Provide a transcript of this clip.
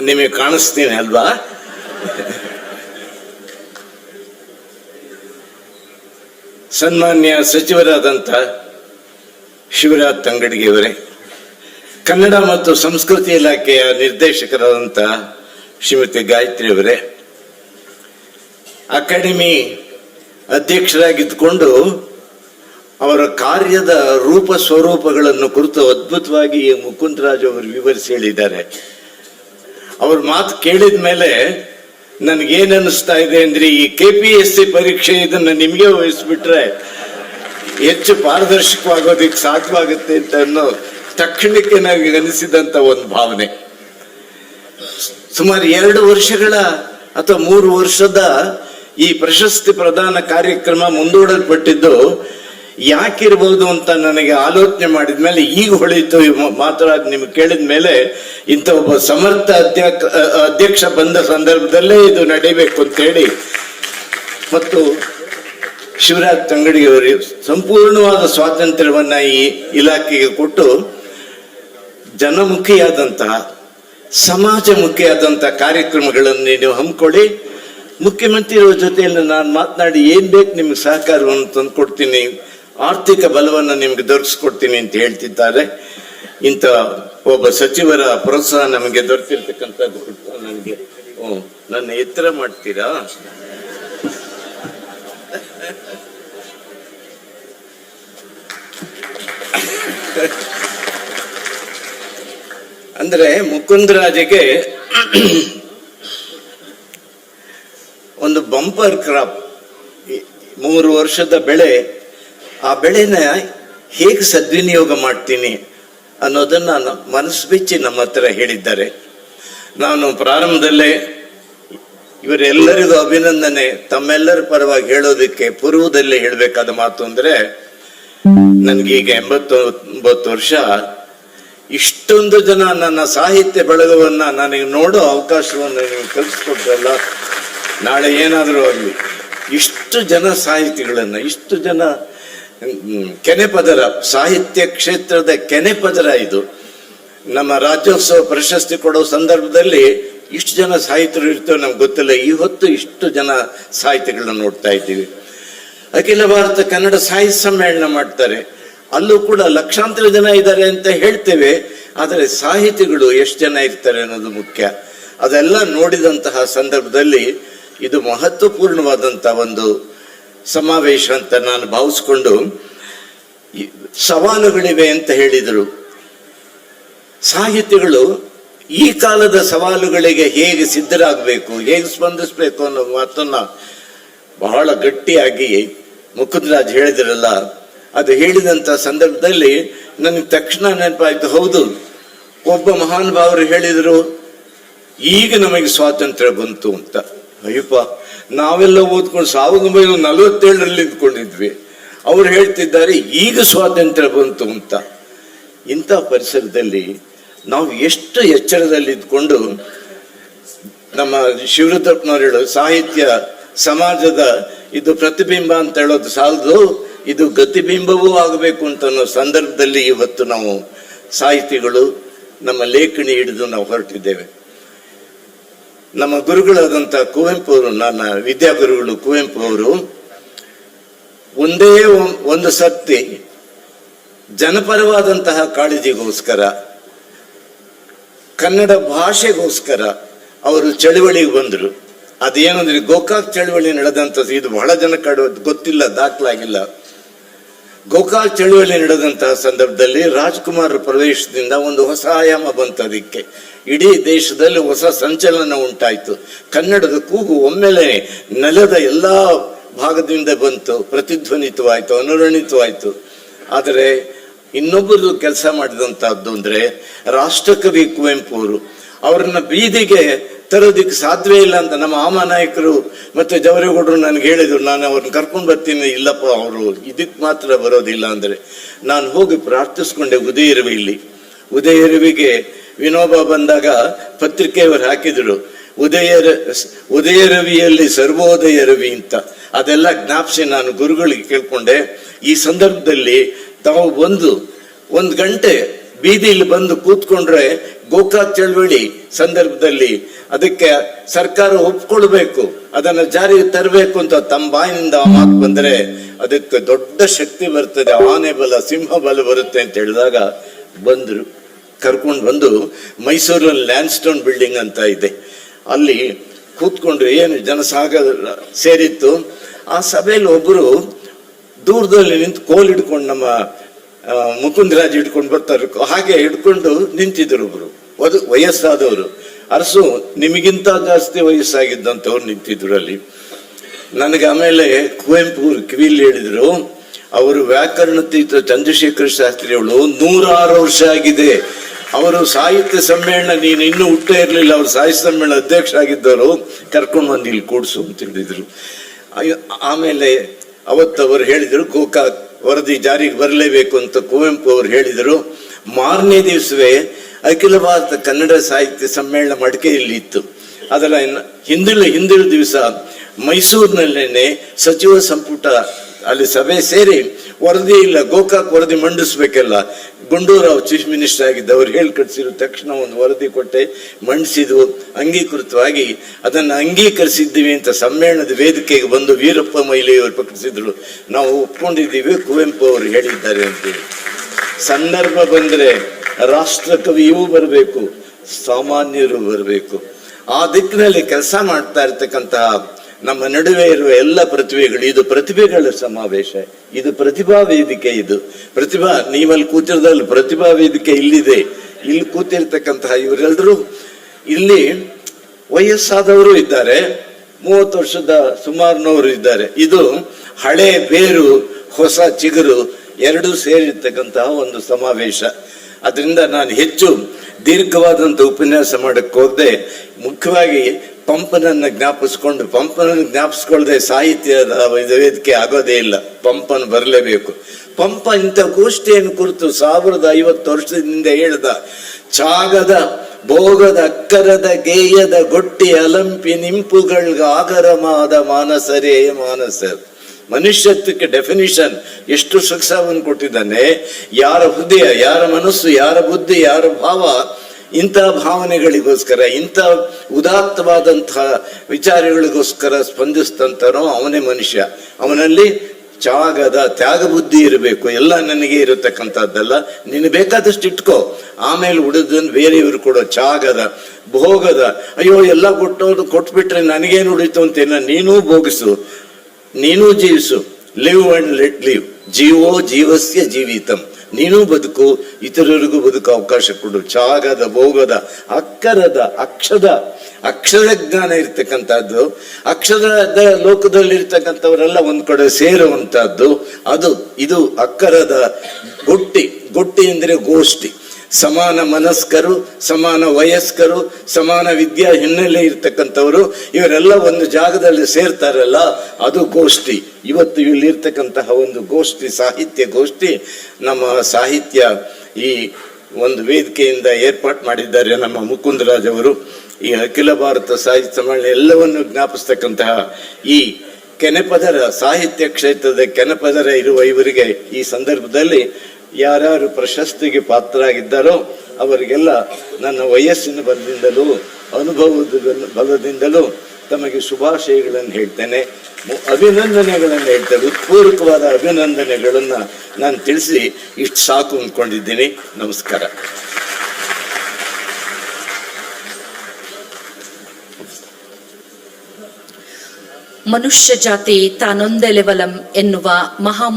ನಿಮಗೆ ಕಾಣಿಸ್ತೀನಿ ಅಲ್ವಾ? ಸನ್ಮಾನ್ಯ ಸಚಿವರಾದಂಥ ಶಿವರಾಜ್ ತಂಗಡಿಗೆಯವರೇ, ಕನ್ನಡ ಮತ್ತು ಸಂಸ್ಕೃತಿ ಇಲಾಖೆಯ ನಿರ್ದೇಶಕರಾದಂಥ ಶ್ರೀಮತಿ ಗಾಯತ್ರಿ ಅವರೇ, ಅಕಾಡೆಮಿ ಅಧ್ಯಕ್ಷರಾಗಿದ್ದುಕೊಂಡು ಅವರ ಕಾರ್ಯದ ರೂಪ ಸ್ವರೂಪಗಳನ್ನು ಕುರಿತು ಅದ್ಭುತವಾಗಿ ಮುಕುಂದರಾಜ್ ಅವರು ವಿವರಿಸಿ ಹೇಳಿದ್ದಾರೆ. ಅವ್ರ ಮಾತು ಕೇಳಿದ ಮೇಲೆ ನನಗೇನ್ ಇದೆ ಅಂದ್ರೆ ಈ ಕೆ ಪಿ ಎಸ್ ಸಿ ಪರೀಕ್ಷೆ ಇದನ್ನ ನಿಮಗೆ ವಹಿಸ್ಬಿಟ್ರೆ ಹೆಚ್ಚು ಪಾರದರ್ಶಕವಾಗೋದಿಕ್ ಸಾಧ್ಯವಾಗುತ್ತೆ ಅಂತ ಅನ್ನೋ ತಕ್ಷಣಕ್ಕೆ ನನಗೆ ಅನಿಸಿದಂತ ಒಂದು ಭಾವನೆ. ಸುಮಾರು ಎರಡು ವರ್ಷಗಳ ಅಥವಾ ಮೂರು ವರ್ಷದ ಈ ಪ್ರಶಸ್ತಿ ಪ್ರದಾನ ಕಾರ್ಯಕ್ರಮ ಮುಂದೂಡಲ್ಪಟ್ಟಿದ್ದು ಯಾಕಿರ್ಬೋದು ಅಂತ ನನಗೆ ಆಲೋಚನೆ ಮಾಡಿದ ಮೇಲೆ ಈಗ ಹೊಳಿತು ಮಾತ್ರ ಮ- ನಿಮ್ಗೆ ಕೇಳಿದ ಮೇಲೆ ಇಂಥ ಒಬ್ಬ ಸಮರ್ಥ ಅಧ್ಯಕ್ಷ ಬಂದ ಸಂದರ್ಭದಲ್ಲೇ ಇದು ನಡೀಬೇಕು ಅಂತ ಹೇಳಿ ಮತ್ತು ಶಿವರಾಜ್ ತಂಗಡಿಯವರು ಸಂಪೂರ್ಣವಾದ ಸ್ವಾತಂತ್ರ್ಯವನ್ನ ಈ ಇಲಾಖೆಗೆ ಕೊಟ್ಟು ಜನಮುಖಿಯಾದಂತಹ, ಸಮಾಜಮುಖಿಯಾದಂತಹ ಕಾರ್ಯಕ್ರಮಗಳನ್ನು ನೀವು ಹಮ್ಮಿಕೊಳ್ಳಿ ಮುಖ್ಯಮಂತ್ರಿಯವರ ಜೊತೆಯಲ್ಲಿ ನಾನು ಮಾತನಾಡಿ ಏನ್ ಬೇಕು ನಿಮ್ಗೆ ಸಹಕಾರವನ್ನು ತಂದು ಕೊಡ್ತೀನಿ ಆರ್ಥಿಕ ಬಲವನ್ನು ನಿಮ್ಗೆ ದೊರಕಿಸ್ಕೊಡ್ತೀನಿ ಅಂತ ಹೇಳ್ತಿದ್ದಾರೆ. ಇಂತ ಒಬ್ಬ ಸಚಿವರ ಪ್ರೋತ್ಸಾಹ ನಮಗೆ ದೊರೆತಿರ್ತಕ್ಕಂಥದ್ದು ನನಗೆ ನನ್ನ ಎತ್ತರ ಮಾಡ್ತೀರಾ? ಅಂದ್ರೆ ಮುಕುಂದರಾಜಗೆ ಒಂದು ಬಂಪರ್ ಕ್ರಾಪ್ ಮೂರು ವರ್ಷದ ಬೆಳೆ ಆ ಬೆಳೆನ ಹೇಗೆ ಸದ್ವಿನಿಯೋಗ ಮಾಡ್ತೀನಿ ಅನ್ನೋದನ್ನ ಮನಸ್ಸು ಬಿಚ್ಚಿ ನಮ್ಮ ಹತ್ರ ಹೇಳಿದ್ದಾರೆ. ನಾನು ಪ್ರಾರಂಭದಲ್ಲೇ ಇವರೆಲ್ಲರಿಗೂ ಅಭಿನಂದನೆ. ತಮ್ಮೆಲ್ಲರ ಪರವಾಗಿ ಹೇಳೋದಕ್ಕೆ ಪೂರ್ವದಲ್ಲೇ ಹೇಳಬೇಕಾದ ಮಾತು ಅಂದ್ರೆ ಎಂಬತ್ತು ಎಂಬತ್ತೊಂಬತ್ತು ವರ್ಷ. ಇಷ್ಟೊಂದು ಜನ ನನ್ನ ಸಾಹಿತ್ಯ ಬೆಳಗವನ್ನ ನನಗೆ ನೋಡೋ ಅವಕಾಶವನ್ನು ನೀವು ಕಲಿಸ್ಕೊಟ್ರಲ್ಲ, ನಾಳೆ ಏನಾದರೂ ಆಗಲಿ. ಇಷ್ಟು ಜನ ಸಾಹಿತಿಗಳನ್ನ, ಇಷ್ಟು ಜನ ಕೆನೆಪದರ ಸಾಹಿತ್ಯ ಕ್ಷೇತ್ರದ ಕೆನೆಪದರ ಇದು. ನಮ್ಮ ರಾಜ್ಯೋತ್ಸವ ಪ್ರಶಸ್ತಿ ಕೊಡೋ ಸಂದರ್ಭದಲ್ಲಿ ಇಷ್ಟು ಜನ ಸಾಹಿತ್ಯರು ಇರ್ತೇವೆ ನಮ್ಗೆ ಗೊತ್ತಿಲ್ಲ. ಈ ಹೊತ್ತು ಇಷ್ಟು ಜನ ಸಾಹಿತಿಗಳನ್ನ ನೋಡ್ತಾ ಇದ್ದೀವಿ. ಅಖಿಲ ಭಾರತ ಕನ್ನಡ ಸಾಹಿತ್ಯ ಸಮ್ಮೇಳನ ಮಾಡ್ತಾರೆ. ಅಲ್ಲೂ ಕೂಡ ಲಕ್ಷಾಂತರ ಜನ ಇದ್ದಾರೆ ಅಂತ ಹೇಳ್ತೇವೆ. ಆದರೆ ಸಾಹಿತಿಗಳು ಎಷ್ಟು ಜನ ಇರ್ತಾರೆ ಅನ್ನೋದು ಮುಖ್ಯ. ಅದೆಲ್ಲ ನೋಡಿದಂತಹ ಸಂದರ್ಭದಲ್ಲಿ ಇದು ಮಹತ್ವಪೂರ್ಣವಾದಂತಹ ಒಂದು ಸಮಾವೇಶ ಅಂತ ನಾನು ಭಾವಿಸ್ಕೊಂಡು ಸವಾಲುಗಳಿವೆ ಅಂತ ಹೇಳಿದರು. ಸಾಹಿತಿಗಳು ಈ ಕಾಲದ ಸವಾಲುಗಳಿಗೆ ಹೇಗೆ ಸಿದ್ಧರಾಗಬೇಕು, ಹೇಗೆ ಸ್ಪಂದಿಸಬೇಕು ಅನ್ನೋ ಮಾತನ್ನ ಬಹಳ ಗಟ್ಟಿಯಾಗಿ ಮುಕುಂದರಾಜ್ ಹೇಳಿದ್ರಲ್ಲ, ಅದು ಹೇಳಿದಂತ ಸಂದರ್ಭದಲ್ಲಿ ನನಗೆ ತಕ್ಷಣ ನೆನಪಾಯ್ತು. ಹೌದು, ಒಬ್ಬ ಮಹಾನ್ ಭಾವರು ಹೇಳಿದರು, ಈಗ ನಮಗೆ ಸ್ವಾತಂತ್ರ್ಯ ಬಂತು ಅಂತ. ಅಯ್ಯಪ್ಪ ನಾವೆಲ್ಲ ಓದ್ಕೊಂಡು ಸಾವಿರದ ಒಂಬೈನೂರ ನಲವತ್ತೇಳರಲ್ಲಿ ಇದ್ಕೊಂಡಿದ್ವಿ ಅವ್ರು ಹೇಳ್ತಿದ್ದಾರೆ, ಈಗ ಸ್ವಾತಂತ್ರ್ಯ ಬಂತು ಅಂತ. ಇಂಥ ಪರಿಸರದಲ್ಲಿ ನಾವು ಎಷ್ಟು ಎಚ್ಚರದಲ್ಲಿ ಇದ್ಕೊಂಡು ನಮ್ಮ ಶಿವರುದ್ರಪ್ಪನವ್ರು ಹೇಳೋದು ಸಾಹಿತ್ಯ ಸಮಾಜದ ಇದು ಪ್ರತಿಬಿಂಬ ಅಂತ ಹೇಳೋದು ಸಾಲದು, ಇದು ಗತಿಬಿಂಬವೂ ಆಗಬೇಕು ಅಂತ ಅನ್ನೋ ಸಂದರ್ಭದಲ್ಲಿ ಇವತ್ತು ನಾವು ಸಾಹಿತಿಗಳು ನಮ್ಮ ಲೇಖನಿ ಹಿಡಿದು ನಾವು ಹೊರಟಿದ್ದೇವೆ. ನಮ್ಮ ಗುರುಗಳಾದಂಥ ಕುವೆಂಪು ಅವರು, ನನ್ನ ವಿದ್ಯಾಗುರುಗಳು ಕುವೆಂಪು ಅವರು, ಒಂದೇ ಒಂದು ಸರ್ತಿ ಜನಪರವಾದಂತಹ ಕಾಳಜಿಗೋಸ್ಕರ, ಕನ್ನಡ ಭಾಷೆಗೋಸ್ಕರ ಅವರು ಚಳುವಳಿಗೆ ಬಂದರು. ಅದೇನಂದ್ರೆ ಗೋಕಾಕ್ ಚಳುವಳಿ ನಡೆದಂಥದ್ದು, ಇದು ಬಹಳ ಜನ ಕಡೆ ಗೊತ್ತಿಲ್ಲ, ದಾಖಲಾಗಿಲ್ಲ. ಗೋಕಾಕ್ ಚಳುವಳಿ ನಡೆದಂತಹ ಸಂದರ್ಭದಲ್ಲಿ ರಾಜ್ಕುಮಾರ್ ಪ್ರವೇಶದಿಂದ ಒಂದು ಹೊಸ ಆಯಾಮ ಬಂತು ಅದಕ್ಕೆ. ಇಡೀ ದೇಶದಲ್ಲಿ ಹೊಸ ಸಂಚಲನ ಉಂಟಾಯಿತು. ಕನ್ನಡದ ಕೂಗು ಒಮ್ಮೆಲೆ ನೆಲದ ಎಲ್ಲಾ ಭಾಗದಿಂದ ಬಂತು. ಪ್ರತಿಧ್ವನಿತವಾಯಿತು, ಅನುರಣಿತವಾಯಿತು. ಆದರೆ ಇನ್ನೊಬ್ಬರು ಕೆಲಸ ಮಾಡಿದಂತಹದ್ದು ಅಂದ್ರೆ ರಾಷ್ಟ್ರಕವಿ ಕುವೆಂಪು ಅವರು. ಅವ್ರನ್ನ ಬೀದಿಗೆ ತರೋದಿಕ್ಕೆ ಸಾಧ್ಯವೇ ಇಲ್ಲ ಅಂತ ನಮ್ಮ ಆಮ ನಾಯಕರು ಮತ್ತೆ ಜವರೇಗೌಡರು ನನಗೆ ಹೇಳಿದ್ರು, ನಾನು ಅವ್ರನ್ನ ಕರ್ಕೊಂಡು ಬರ್ತೀನಿ. ಇಲ್ಲಪ್ಪ, ಅವರು ಇದಕ್ಕೆ ಮಾತ್ರ ಬರೋದಿಲ್ಲ ಅಂದ್ರೆ ನಾನು ಹೋಗಿ ಪ್ರಾರ್ಥಿಸ್ಕೊಂಡೆ ಉದಯ ಇಲ್ಲಿ. ಉದಯ ರವಿಗೆ ವಿನೋಬ ಬಂದಾಗ ಪತ್ರಿಕೆಯವರು ಹಾಕಿದ್ರು, ಉದಯ ಉದಯ ರವಿಯಲ್ಲಿ ಸರ್ವೋದಯ ರವಿ ಅಂತ. ಅದೆಲ್ಲ ಜ್ಞಾಪಿಸಿ ನಾನು ಗುರುಗಳಿಗೆ ಕೇಳ್ಕೊಂಡೆ. ಈ ಸಂದರ್ಭದಲ್ಲಿ ತಾವು ಬಂದು ಒಂದು ಗಂಟೆ ಬೀದಿಯಲ್ಲಿ ಬಂದು ಕೂತ್ಕೊಂಡ್ರೆ ಗೋಕಾಕ್ ಚಳವಳಿ ಸಂದರ್ಭದಲ್ಲಿ ಅದಕ್ಕೆ ಸರ್ಕಾರ ಒಪ್ಕೊಳ್ಬೇಕು, ಅದನ್ನ ಜಾರಿಗೆ ತರಬೇಕು ಅಂತ ತಮ್ಮ ಬಾಯಿನಿಂದ ಮಾತು ಬಂದ್ರೆ ಅದಕ್ಕೆ ದೊಡ್ಡ ಶಕ್ತಿ ಬರ್ತದೆ, ಆನೆ ಬಲ, ಸಿಂಹ ಬಲ ಬರುತ್ತೆ ಅಂತ ಹೇಳಿದಾಗ ಬಂದ್ರು, ಕರ್ಕೊಂಡು ಬಂದು ಮೈಸೂರಲ್ಲಿ ಲ್ಯಾಂಡ್ ಸ್ಟೋನ್ ಬಿಲ್ಡಿಂಗ್ ಅಂತ ಇದೆ. ಅಲ್ಲಿ ಕೂತ್ಕೊಂಡ್ರು ಏನು ಜನಸಾಗರ ಸೇರಿತ್ತು. ಆ ಸಭೆಯಲ್ಲಿ ಒಬ್ಬರು ದೂರದಲ್ಲಿ ನಿಂತು ಕೋಲ್ ಹಿಡ್ಕೊಂಡು ನಮ್ಮ ಮುಕುಂದರಾಜ್ ಹಿಡ್ಕೊಂಡು ಬರ್ತಾರೆ. ಹಾಗೆ ಹಿಡ್ಕೊಂಡು ನಿಂತಿದ್ರು ಒಬ್ರು. ಅದು ವಯಸ್ಸಾದವರು. ಅರಸು, ನಿಮಗಿಂತ ಜಾಸ್ತಿ ವಯಸ್ಸಾಗಿದ್ದಂಥವ್ರು ನಿಂತಿದ್ರು ಅಲ್ಲಿ. ನನಗೆ ಆಮೇಲೆ ಕುವೆಂಪು ಕಿವಿಲ್ ಹೇಳಿದ್ರು, ಅವರು ವ್ಯಾಕರಣ ತೀರ್ಥ ಚಂದ್ರಶೇಖರ ಶಾಸ್ತ್ರಿ ಅವಳು ನೂರಾರು ವರ್ಷ ಆಗಿದೆ. ಅವರು ಸಾಹಿತ್ಯ ಸಮ್ಮೇಳನ, ನೀನು ಇನ್ನೂ ಹುಟ್ಟೇ ಇರಲಿಲ್ಲ, ಅವರು ಸಾಹಿತ್ಯ ಸಮ್ಮೇಳನ ಅಧ್ಯಕ್ಷ ಆಗಿದ್ದವರು, ಕರ್ಕೊಂಡು ಬಂದು ಇಲ್ಲಿ ಕೂಡಿಸು ಅಂತ ಹೇಳಿದ್ರು. ಆಮೇಲೆ ಅವತ್ತು ಅವರು ಹೇಳಿದರು, ಗೋಕಾಕ್ ವರದಿ ಜಾರಿಗೆ ಬರಲೇಬೇಕು ಅಂತ ಕುವೆಂಪು ಅವರು ಹೇಳಿದರು. ಮಾರನೇ ದಿವಸವೇ ಅಖಿಲ ಭಾರತ ಕನ್ನಡ ಸಾಹಿತ್ಯ ಸಮ್ಮೇಳನ ಮಡಿಕೆಯಲ್ಲಿ ಇತ್ತು ಅದರ ಹಿಂದಿನ ಹಿಂದಿನ ದಿವಸ ಮೈಸೂರಿನಲ್ಲೇನೆ ಸಚಿವ ಸಂಪುಟ ಅಲ್ಲಿ ಸಭೆ ಸೇರಿ ವರದಿ ಇಲ್ಲ, ಗೋಕಾಕ್ ವರದಿ ಮಂಡಿಸ್ಬೇಕಲ್ಲ. ಗುಂಡೂರಾವ್ ಚೀಫ್ ಮಿನಿಸ್ಟರ್ ಆಗಿದ್ದ ಅವ್ರು ಹೇಳಿ ಕಟ್ಸಿರು ತಕ್ಷಣ ಒಂದು ವರದಿ ಕೊಟ್ಟೆ, ಮಂಡಿಸಿದ್ವು, ಅಂಗೀಕೃತವಾಗಿ ಅದನ್ನು ಅಂಗೀಕರಿಸಿದ್ದೀವಿ ಅಂತ ಸಮ್ಮೇಳನದ ವೇದಿಕೆಗೆ ಬಂದು ವೀರಪ್ಪ ಮೊಯ್ಲಿಯವರು ಪ್ರಕಟಿಸಿದ್ರು ನಾವು ಒಪ್ಕೊಂಡಿದ್ದೀವಿ, ಕುವೆಂಪು ಅವರು ಹೇಳಿದ್ದಾರೆ ಅಂತೇಳಿ. ಸಂದರ್ಭ ಬಂದರೆ ರಾಷ್ಟ್ರ ಕವಿಯೂ ಬರಬೇಕು, ಸಾಮಾನ್ಯರು ಬರಬೇಕು. ಆ ದಿಕ್ಕಿನಲ್ಲಿ ಕೆಲಸ ಮಾಡ್ತಾ ಇರ್ತಕ್ಕಂತಹ ನಮ್ಮ ನಡುವೆ ಇರುವ ಎಲ್ಲ ಪ್ರತಿಭೆಗಳು, ಇದು ಪ್ರತಿಭೆಗಳ ಸಮಾವೇಶ. ಇದು ಪ್ರತಿಭಾ ವೇದಿಕೆ ಇದು. ಪ್ರತಿಭಾ, ನೀವಲ್ಲಿ ಕೂತಿರೋದಲ್ಲಿ, ಪ್ರತಿಭಾ ವೇದಿಕೆ ಇಲ್ಲಿದೆ. ಇಲ್ಲಿ ಕೂತಿರ್ತಕ್ಕಂತಹ ಇವರೆಲ್ಲರೂ ಇಲ್ಲಿ ವಯಸ್ಸಾದವರು ಇದ್ದಾರೆ, ಮೂವತ್ತು ವರ್ಷದ ಸುಮಾರಿನವರು ಇದ್ದಾರೆ. ಇದು ಹಳೆ ಬೇರು, ಹೊಸ ಚಿಗುರು, ಎರಡೂ ಸೇರಿರ್ತಕ್ಕಂತಹ ಒಂದು ಸಮಾವೇಶ. ಅದರಿಂದ ನಾನು ಹೆಚ್ಚು ದೀರ್ಘವಾದಂಥ ಉಪನ್ಯಾಸ ಮಾಡಕ್ಕೆ ಹೋಗದೆ, ಮುಖ್ಯವಾಗಿ ಪಂಪನನ್ನ ಜ್ಞಾಪಿಸ್ಕೊಂಡು, ಪಂಪನನ್ನು ಜ್ಞಾಪಿಸ್ಕೊಳ್ಳದೆ ಸಾಹಿತ್ಯದ ವೇದಿಕೆ ಆಗೋದೇ ಇಲ್ಲ. ಪಂಪನ್ ಬರಲೇಬೇಕು. ಪಂಪ ಇಂಥ ಗೋಷ್ಠಿಯನ್ನು ಕುರಿತು ಸಾವಿರದ ಐವತ್ತು ವರ್ಷದಿಂದ ಹೇಳ್ದ, ಚಾಗದ, ಭೋಗದ, ಅಕ್ಕರದ, ಗೇಯದ ಗೊಟ್ಟಿ ಅಲಂಪಿ ನಿಂಪುಗಳ್ಗ ಆಗರಮಾದ ಮಾನಸರೇ ಮಾನಸರ್. ಮನುಷ್ಯತ್ವಕ್ಕೆ ಡೆಫಿನಿಷನ್ ಎಷ್ಟು ಸೊಗಸಾವನ್ನು ಕೊಟ್ಟಿದ್ದಾನೆ. ಯಾರ ಹೃದಯ, ಯಾರ ಮನಸ್ಸು, ಯಾರ ಬುದ್ಧಿ, ಯಾರ ಭಾವ ಇಂಥ ಭಾವನೆಗಳಿಗೋಸ್ಕರ, ಇಂಥ ಉದಾತ್ತವಾದಂತಹ ವಿಚಾರಗಳಿಗೋಸ್ಕರ ಸ್ಪಂದಿಸ್ತಂತನೋ ಅವನೇ ಮನುಷ್ಯ. ಅವನಲ್ಲಿ ಚಾಗದ ತ್ಯಾಗ ಬುದ್ಧಿ ಇರಬೇಕು. ಎಲ್ಲ ನನಗೆ ಇರತಕ್ಕಂಥದ್ದಲ್ಲ. ನೀನು ಬೇಕಾದಷ್ಟು ಇಟ್ಕೋ. ಆಮೇಲೆ ಉಳಿದನ್ನು ಬೇರೆಯವರು ಕೊಡೋ ಚಾಗದ ಭೋಗದ, ಅಯ್ಯೋ, ಎಲ್ಲ ಕೊಟ್ಟೋದು ಕೊಟ್ಬಿಟ್ರೆ ನನಗೇನು ಉಳಿತು ಅಂತೇನ? ನೀನೂ ಭೋಗಿಸು. ನೀನೂ ಜೀವಿಸು. ಲಿವ್ ಅಂಡ್ ಲೆಟ್ ಲಿವ್ ಜೀವೋ ಜೀವಸ್ಯ ಜೀವಿತಂ. ನೀನು ಬದುಕು, ಇತರರಿಗೂ ಬದುಕು ಅವಕಾಶ ಕೊಡು. ಚಾಗದ, ಭೋಗದ, ಅಕ್ಕರದ, ಅಕ್ಷದ, ಅಕ್ಷರ ಜ್ಞಾನ ಇರ್ತಕ್ಕಂಥದ್ದು. ಅಕ್ಷರದ ಲೋಕದಲ್ಲಿ ಇರ್ತಕ್ಕಂಥವರೆಲ್ಲ ಒಂದ್ ಕಡೆ ಸೇರುವಂತಹದ್ದು ಅದು, ಇದು ಅಕ್ಕರದ ಗುಟ್ಟಿ. ಗುಟ್ಟಿ ಅಂದ್ರೆ ಗೋಷ್ಠಿ. ಸಮಾನ ಮನಸ್ಕರು, ಸಮಾನ ವಯಸ್ಕರು, ಸಮಾನ ವಿದ್ಯಾ ಹಿನ್ನೆಲೆ ಇರ್ತಕ್ಕಂಥವರು, ಇವರೆಲ್ಲ ಒಂದು ಜಾಗದಲ್ಲಿ ಸೇರ್ತಾರಲ್ಲ, ಅದು ಗೋಷ್ಠಿ. ಇವತ್ತು ಇಲ್ಲಿರ್ತಕ್ಕಂತಹ ಒಂದು ಗೋಷ್ಠಿ, ಸಾಹಿತ್ಯ ಗೋಷ್ಠಿ, ನಮ್ಮ ಸಾಹಿತ್ಯ ಈ ಒಂದು ವೇದಿಕೆಯಿಂದ ಏರ್ಪಾಟ್ ಮಾಡಿದ್ದಾರೆ ನಮ್ಮ ಮುಕುಂದರಾಜ್ ಅವರು. ಈ ಅಖಿಲ ಭಾರತ ಸಾಹಿತ್ಯ ಸಮ್ಮೇಳನ ಎಲ್ಲವನ್ನು ಜ್ಞಾಪಿಸ್ತಕ್ಕಂತಹ ಈ ಕೆನೆಪದರ ಸಾಹಿತ್ಯ ಕ್ಷೇತ್ರದ ಕೆನೆಪದರ ಇರುವ ಇವರಿಗೆ ಈ ಸಂದರ್ಭದಲ್ಲಿ ಯಾರ್ಯಾರು ಪ್ರಶಸ್ತಿಗೆ ಪಾತ್ರರಾಗಿದ್ದಾರೋ ಅವರಿಗೆಲ್ಲ ನನ್ನ ವಯಸ್ಸಿನ ಬಲದಿಂದಲೂ, ಅನುಭವದ ಬಲ- ಬಲದಿಂದಲೂ ತಮಗೆ ಶುಭಾಶಯಗಳನ್ನು ಹೇಳ್ತೇನೆ. ಅಭಿನಂದನೆಗಳನ್ನು ಹೇಳ್ತೇನೆ. ಉತ್ಪೂರ್ವಕವಾದ ಅಭಿನಂದನೆಗಳನ್ನು ನಾನು ತಿಳಿಸಿ ಇಷ್ಟು ಸಾಕು ಅಂದ್ಕೊಂಡಿದ್ದೀನಿ. ನಮಸ್ಕಾರ. ಮನುಷ್ಯ ಜಾತಿ ತಾನೊಂದೆಲೆವಲಂ ಎನ್ನುವ ಮಹಾ